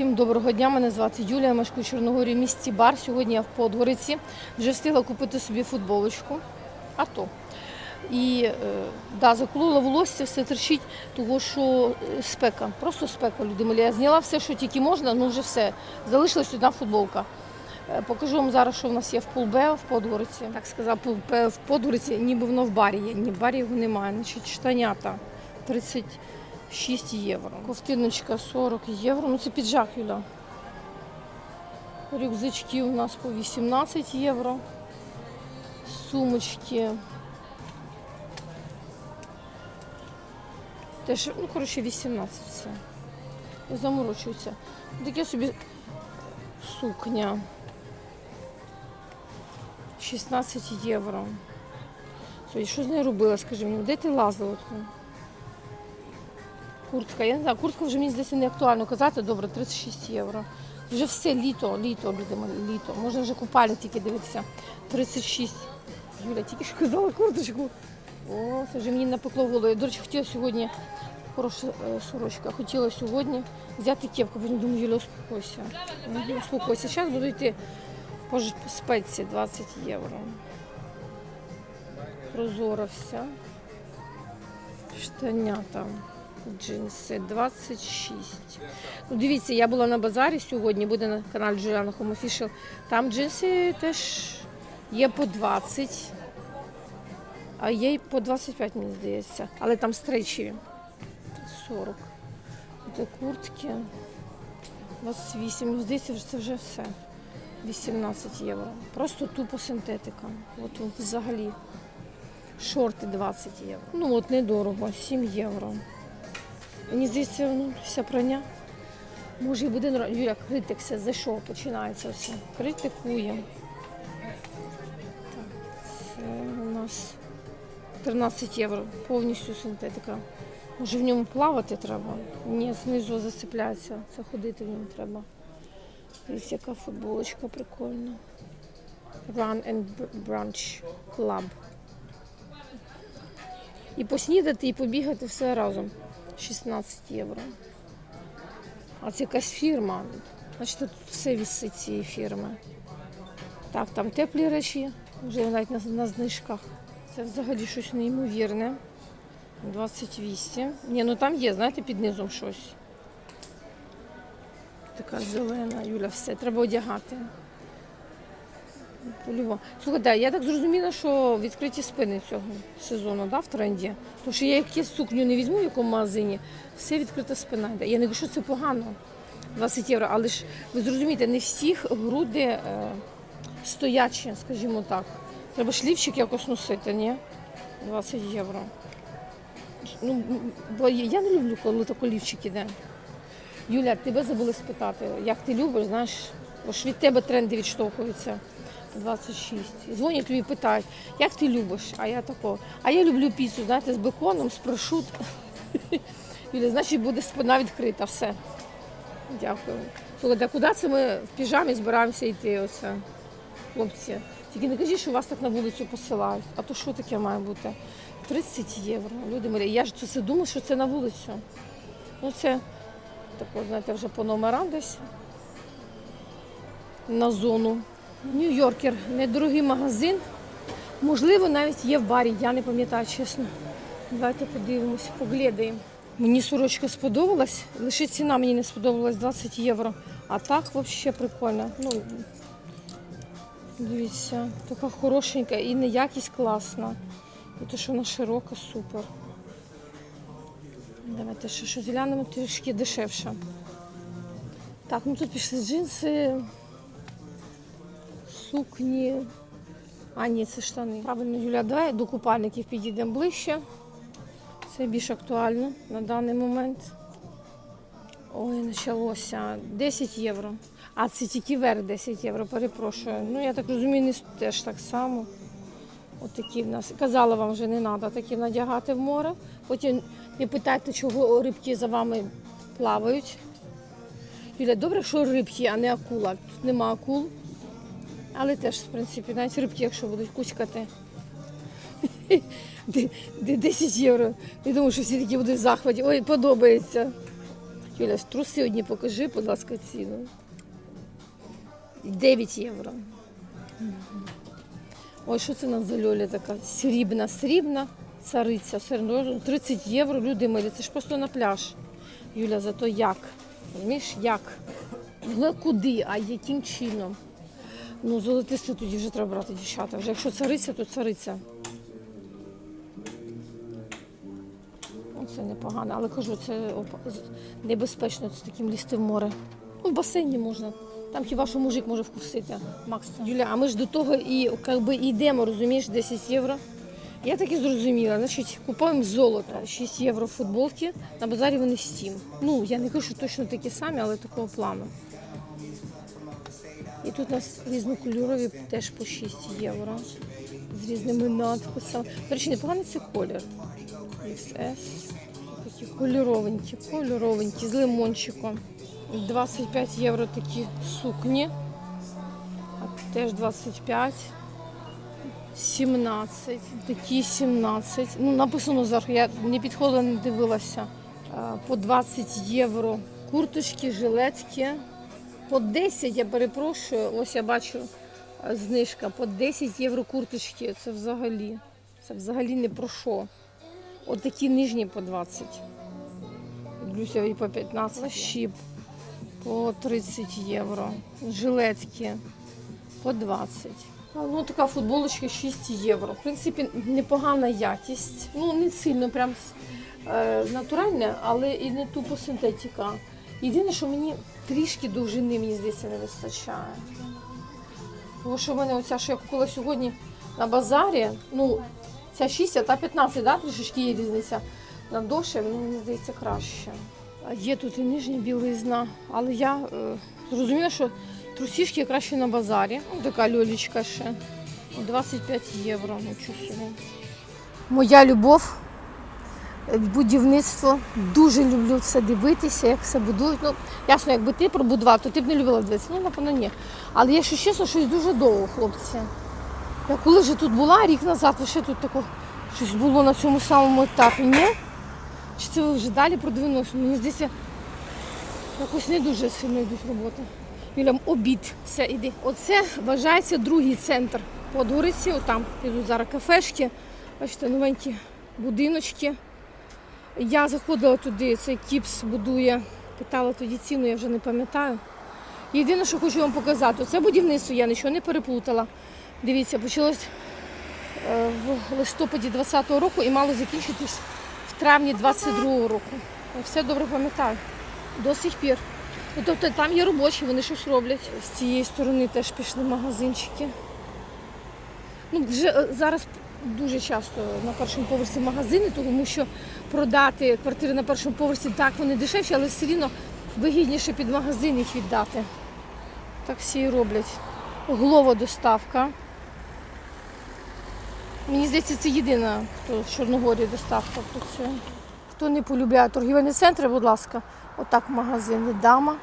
Всім доброго дня. Мене звати Юлія. Мешкаю Чорногорі місті Бар. Сьогодні я в Подгориці. Вже встигла купити собі футболочку. А то. І е, да, заколола волосся, все терчить, тому що е, спека, просто спека, люди милі. Я зняла все, що тільки можна, ну вже все. Залишилась одна футболка. Е, Покажу вам зараз, що в нас є в Пулбе, в Подгориці. Так сказав, в Подгориці, ніби воно в барі є. Ні, в барі його немає. Значить, штанята 36 євро. Ковтиночка 40 євро. Ну це піджак, Юля. Рюкзачки у нас по 18 євро. Сумочки. Теж, ну, коротше, 18 все. Заморочуються. Таке собі сукня. 16 євро. Що з нею робила, скажи мені, де ти лазила? Куртка, я не знаю, куртка вже мені здається не актуально казати, добре, 36 євро. Вже все літо, літо, люди літо. Можна вже купальник тільки дивитися. 36. Юля, тільки що казала курточку. О, це вже мені напекло голову. До речі, хотіла сьогодні, хороша е, сорочка, хотіла сьогодні взяти кепку, потім думаю, Юля, успокойся. Ну, Успокойся. Зараз буду йти по спеції 20 євро. Прозора вся. Штанята. Джинси 26. Ну, дивіться, я була на базарі сьогодні, буде на каналі Juliana Home Official. Там джинси теж є по 20, а є й по 25, мені здається. Але там стрейчеві. 40. Це куртки. 28. Ну, здається, це вже все. 18 євро. Просто тупо синтетика. От взагалі. Шорти 20 євро. Ну от недорого, 7 євро. Мені здається, ну, вся прання. Може і буде норм- Юля, критикся, за що починається все? Критикує. Це у нас 13 євро, повністю синтетика. Може в ньому плавати треба? Ні, знизу засипляється. Це ходити в ньому треба. Ось яка футболочка прикольна. Run and Brunch Club. І поснідати, і побігати все разом. 16 євро. А це якась фірма. Значить, тут все вісить цієї фірми. Так, там теплі речі, вже навіть на, на знижках. Це взагалі щось неймовірне. 28. Ні, ну там є, знаєте, під низом щось. Така зелена, Юля, все, треба одягати. По-любому. Слухай, да, я так зрозуміла, що відкриті спини цього сезону да, в тренді. Тому що я якусь сукню не візьму в якому магазині, все відкрита спина йде. Я не кажу, що це погано. 20 євро, але ж ви зрозумієте, не всіх груди е, стоячі, скажімо так. Треба шлівчик якось носити, ні? 20 євро. Ну, бо я не люблю, коли тако лівчик іде. Юля, тебе забули спитати, як ти любиш, знаєш, бо ж від тебе тренди відштовхуються. 26. Дзвонять тобі питають, як ти любиш? А я тако. А я люблю піцу, знаєте, з беконом, з прошут. Юля, значить буде спина відкрита, все. Дякую. Слухайте, куди це ми в піжамі збираємося йти? Оце? Хлопці. Тільки не кажіть, що вас так на вулицю посилають. А то що таке має бути? 30 євро. Люди милі. Я ж це думаю, що це на вулицю. Ну це тако, знаєте, вже по номерам десь на зону. Нью-Йоркер, недорогий магазин. Можливо, навіть є в барі, я не пам'ятаю, чесно. Давайте подивимось, поглядаємо. Мені сорочка сподобалась, лише ціна мені не сподобалась 20 євро. А так взагалі прикольно. Ну, дивіться, така хорошенька і не якість класна. І те, що вона широка, супер. Давайте ще щось глянемо трішки дешевше. Так, ну тут пішли джинси, сукні. А, ні, це штани. Правильно, Юля, давай до купальників підійдемо ближче. Це більш актуально на даний момент. Ой, почалося. 10 євро. А це тільки верх 10 євро, перепрошую. Ну, я так розумію, не теж так само. От такі в нас. Казала вам вже не треба такі надягати в море. Потім не питайте, чого рибки за вами плавають. Юля, добре, що рибки, а не акула. Тут нема акул. Але теж, в принципі, навіть рибки, якщо будуть куськати. Де- де 10 євро. Я думаю, що всі такі будуть в захваті. Ой, подобається. Юля, труси одні покажи, будь ласка, ціну. 9 євро. Ой, що це у нас за льоля така? Срібна, срібна цариця, серйозно, 30 євро, люди милі, це ж просто на пляж. Юля, зато як? Розумієш, як? Не куди, а яким чином? Ну, золотисте тоді вже треба брати, дівчата. Вже якщо цариця, то цариця. Це непогано, але кажу, це небезпечно з таким лізти в море. Ну, в басейні можна. Там хіба що мужик може вкусити. Макс. Юля, а ми ж до того і как би, і йдемо, розумієш, 10 євро. Я так і зрозуміла. Значить, купуємо золото. 6 євро футболки, на базарі вони 7. Ну, я не кажу, що точно такі самі, але такого плану. І тут у нас різнокольорові теж по 6 євро. З різними надписами. До речі, непоганий це колір. XS. Такі кольоровенькі, кольоровенькі, з лимончиком. 25 євро такі сукні. А теж 25. 17. Такі 17. Ну, написано зверху, я не підходила, не дивилася. По 20 євро. Курточки, жилетки. По 10, я перепрошую, ось я бачу знижка. По 10 євро курточки. Це взагалі. Це взагалі не про що. От нижні по 20. Дивлюся і по 15 щіп, по 30 євро. Жилетки по 20. А, Ну, така футболочка 6 євро. В принципі, непогана якість. Ну, не сильно прям е, натуральне, але і не тупо синтетика. Єдине, що мені трішки довжини, мені здається, не вистачає. Тому що в мене оця, що я купила сьогодні на базарі, ну, ця 6, а та 15, да? трішечки є різниця. На довше, ну, мені здається, краще. Є тут і нижня білизна, але я е, зрозуміла, що трусішки краще на базарі. Ну, така льолічка ще. 25 євро, нічого собі. Моя любов будівництво. Дуже люблю все дивитися, як все будують. Ну, ясно, якби ти пробудував, то ти б не любила дивитися. Ну, напевно, ні. Але якщо чесно, щось дуже довго, хлопці. Я коли вже тут була, рік назад, лише тут тако щось було на цьому самому етапі, ні? Чи це ви вже далі продвинулося? Мені здається, якось не дуже сильно йдуть роботи. Юля, обід, все, іди. Оце вважається другий центр Подгориці, отам підуть зараз кафешки, бачите, новенькі будиночки. Я заходила туди, цей кіпс будує, питала тоді ціну, я вже не пам'ятаю. Єдине, що хочу вам показати, це будівництво, я нічого не переплутала. Дивіться, почалось е, в листопаді 20-го року і мало закінчитись в травні 22-го року. Я все добре пам'ятаю. До сих пір. Ну, тобто там є робочі, вони щось роблять. З цієї сторони теж пішли магазинчики. Ну, вже е, зараз дуже часто на першому поверсі магазини, тому що продати квартири на першому поверсі так вони дешевші, але все рівно вигідніше під магазин їх віддати. Так всі і роблять. Глова доставка. Мені здається, це єдина, хто з Чорногорії доставка працює. Хто не полюбляє торгівельні центри, будь ласка, отак магазин Дама.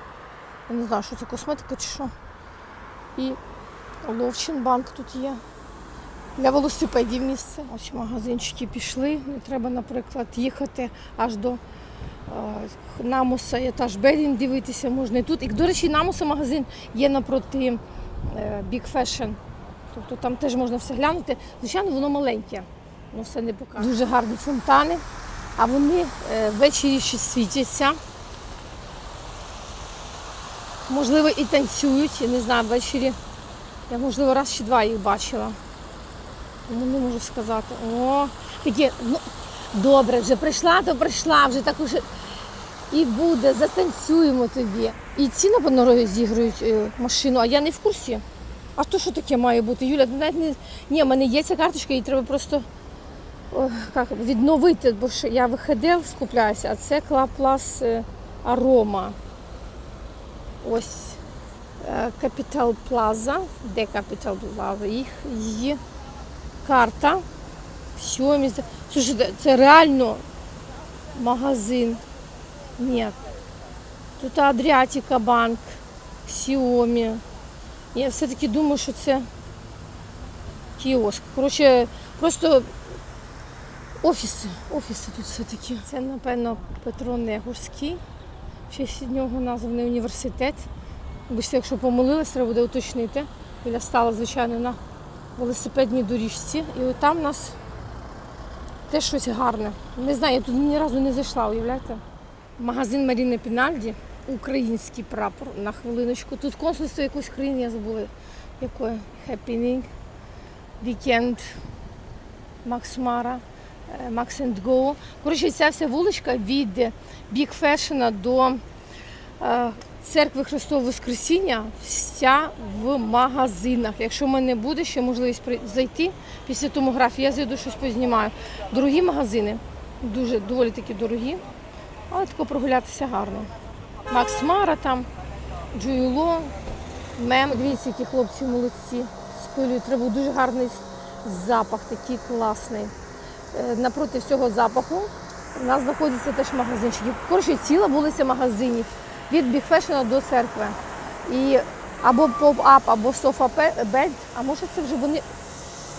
Я не знаю, що це косметика чи що. І Ловчин банк тут є. Для велосипедів місце. Ось магазинчики пішли. Не треба, наприклад, їхати аж до е, Намуса, етаж Берін дивитися можна і тут. І, до речі, Намуса магазин є напроти е, Big Fashion. Тобто там теж можна все глянути. Звичайно, воно маленьке, воно все не покаже. Дуже гарні фонтани, а вони е, ввечері ще світяться. Можливо, і танцюють, я не знаю, ввечері. Я, можливо, раз чи два їх бачила. Тому не можу сказати. О, такі, ну, добре, вже прийшла, то прийшла, вже так уже і буде, затанцюємо тобі. І ці на панорові зіграють е, машину, а я не в курсі. А то що таке має бути? Юля, навіть не. Ні, в мене є ця карточка, її треба просто о, як, відновити, бо ж я в ХД скупляюся, а це Клаплас Арома. Ось е, Capital Plaza. Де Capital Plaza? Їх її карта. Сьомі. Слушайте, це реально магазин. Ні. Тут Адріатика банк, Xiaomi. Я все-таки думаю, що це кіоск. Коротше, просто офіси. Офіси тут все-таки. Це, напевно, Петро Негорський. В честь нього названий університет. Вибачте, якщо помилилась, треба буде уточнити. Біля стала, звичайно, на велосипедній доріжці. І от там у нас теж щось гарне. Не знаю, я тут ні разу не зайшла, уявляєте? Магазин Маріни Пінальді, український прапор на хвилиночку. Тут консульство якоїсь країни, я забула, якої. Happening, Weekend, Макс Мара, е, Max and Go. Коротше, ця вся вуличка від Big Fashion до е, церкви Христового Воскресіння вся в магазинах. Якщо в мене буде ще можливість зайти після томографії, я зайду щось познімаю. Дорогі магазини, дуже доволі таки дорогі, але тако прогулятися гарно. Макс Мара там, Джуйло, Мем. Дивіться, які хлопці молодці. Спилюють треба дуже гарний запах, такий класний. Е, Напроти всього запаху у нас знаходяться теж магазинчики. Коротше, ціла вулиця магазинів від Fashion до церкви. І або поп-ап, або софа бед, а може це вже вони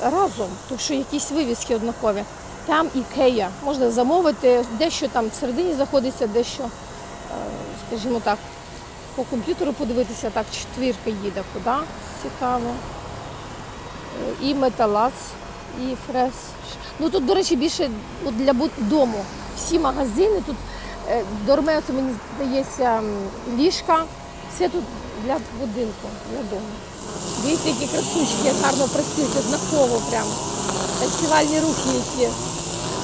разом, тому що якісь вивіски однакові. Там ікея. Можна замовити, дещо там всередині знаходиться, дещо, е, скажімо так, по комп'ютеру подивитися, так, четвірка їде куди. Цікаво. Е, І металац, і фрес. Ну тут, до речі, більше для дому. Всі магазини тут е, дормео, мені здається, ліжка. Все тут для будинку, для дому. Дивіться, які красунчики, як гарно працюють, однаково прямо. Танцювальні рухи, які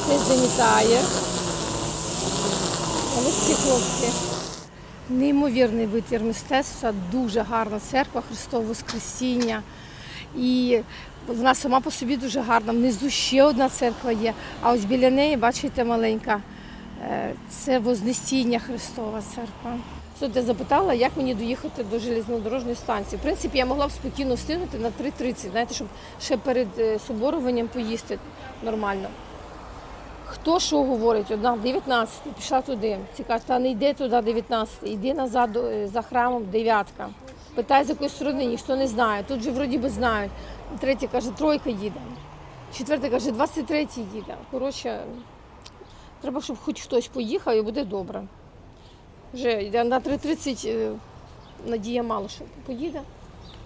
не замітає. Молодці хлопці. Неймовірний витвір мистецтва, дуже гарна церква Христового Воскресіння. І вона сама по собі дуже гарна. Внизу ще одна церква є. А ось біля неї, бачите, маленька, це Вознесіння Христова церква. Слухайте, запитала, як мені доїхати до железнодорожної станції. В принципі, я могла б спокійно встигнути на 3.30, знаєте, щоб ще перед е, соборуванням поїсти нормально. Хто що говорить? Одна 19, пішла туди. Ці та не йди туди 19, йди назад е, за храмом дев'ятка. Питай, з якої сторони, ніхто не знає. Тут же вроді би знають. Третя каже, тройка їде. Четверта каже, 23 їде. Коротше, треба, щоб хоч хтось поїхав і буде добре. Вже на 3.30 е, надія мало, що поїде.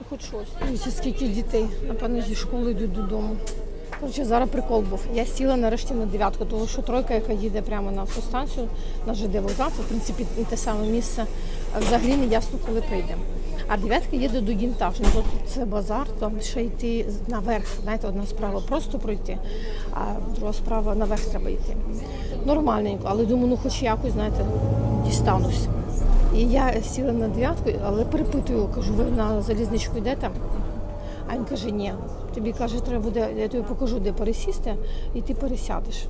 І хоч щось. Дивіться, скільки дітей, напевно, зі школи йдуть додому. Коротше, зараз прикол був. Я сіла нарешті на дев'ятку, тому що тройка, яка їде прямо на автостанцію, на ЖД вокзал, в принципі те саме місце. Взагалі не ясно, коли прийде. А дев'ятка їде до Гінтаж. Ну, тут це базар, там ще йти наверх. Знаєте, одна справа просто пройти, а друга справа наверх треба йти. Нормальненько, але думаю, ну хоч якось, знаєте, дістанусь. І я сіла на дев'ятку, але перепитую, кажу, ви на залізничку йдете? А він каже, ні. Тобі каже, треба буде, я тобі покажу, де пересісти, і ти пересядеш.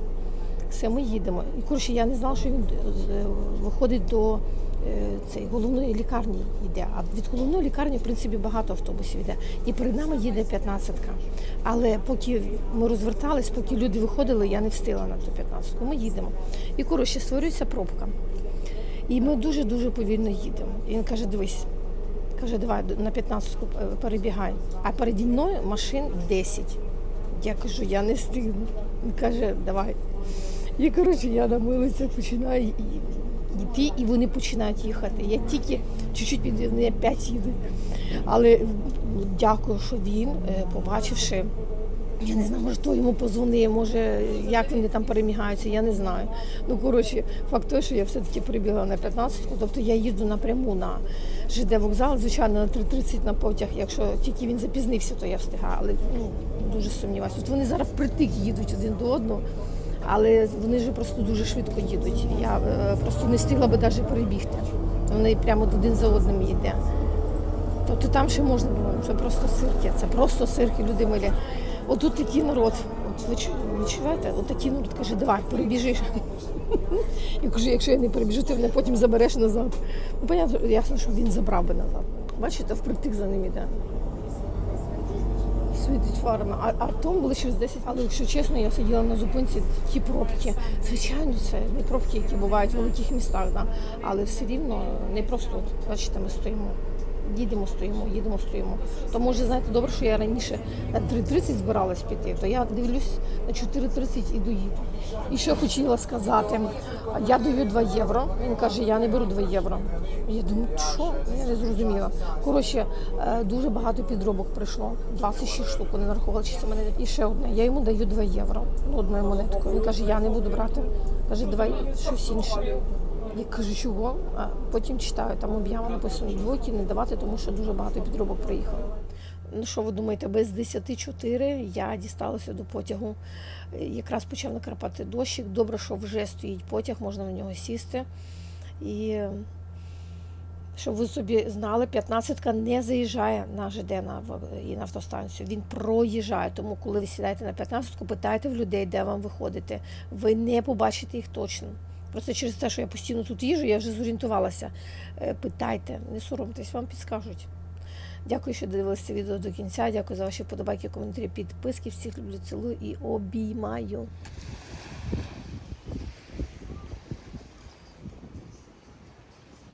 Все, ми їдемо. І коротше, я не знала, що він е, виходить до е, цієї головної лікарні йде. А від головної лікарні, в принципі, багато автобусів йде. І перед нами їде 15-ка. Але поки ми розвертались, поки люди виходили, я не встигла на ту 15-ку. Ми їдемо. І коротше, створюється пробка. І ми дуже-дуже повільно їдемо. І він каже, дивись, Каже, давай на 15-ку перебігай. А переді мною машин 10. Я кажу, я не встигну. Він каже, давай. І коротше, я на починаю йти, і вони починають їхати. Я тільки чуть-чуть від вони опять їдуть. Але дякую, що він, е, побачивши. Я не знаю, може хто йому позвонив, може як вони там перемігаються, я не знаю. Ну коротше, факт той, що я все-таки прибігла на 15-ку, тобто я їду напряму на ЖД вокзал, звичайно, на 3.30 на потяг. Якщо тільки він запізнився, то я встигаю. Але ну, дуже сумніваюся. От вони зараз впритик їдуть один до одного, але вони ж просто дуже швидко їдуть. Я е, просто не встигла би навіть перебігти. Вони прямо один за одним їде. Тобто там ще можна було, це просто цирки, це просто цирки, люди милі. Отут такий народ. От ви чу- відчуваєте? От такий народ каже, давай, перебіжиш. Я кажу, якщо я не перебіжу, ти мене потім забереш назад. Ну, понятно, ясно, що він забрав би назад. Бачите, впритик за ним іде. Світить фарами. А, артом були через 10. Але якщо чесно, я сиділа на зупинці, ті пробки. Звичайно, це не пробки, які бувають в великих містах, да? але все рівно не просто бачите, ми стоїмо. Їдемо, стоїмо, їдемо, стоїмо. То може, знаєте, добре, що я раніше на 3.30 збиралась піти, то я дивлюсь на 4.30 і доїду. І що хотіла сказати, я даю 2 євро. Він каже, я не беру 2 євро. Я думаю, що? Я не зрозуміла. Коротше, е, дуже багато підробок прийшло. 26 штук вони нарахували, чи це мене і ще одне. Я йому даю 2 євро. Одною монеткою. Він каже, я не буду брати. Каже, давай щось інше. Я кажу, чого? А потім читаю, там об'ява написано двойки не давати, тому що дуже багато підробок приїхало. Ну що ви думаєте, без 10.4 я дісталася до потягу. Е, Якраз почав накрапати дощик. Добре, що вже стоїть потяг, можна на нього сісти. І щоб ви собі знали, 15-ка не заїжджає на ЖД на, і на автостанцію. Він проїжджає. Тому, коли ви сідаєте на 15-ку, питайте в людей, де вам виходити. Ви не побачите їх точно. Просто через те, що я постійно тут їжу, я вже зорієнтувалася. Е, Питайте, не соромтесь, вам підскажуть. Дякую, що дивилися відео до кінця. Дякую за ваші подобайки, коментарі, підписки. Всіх люблю, цілую і обіймаю.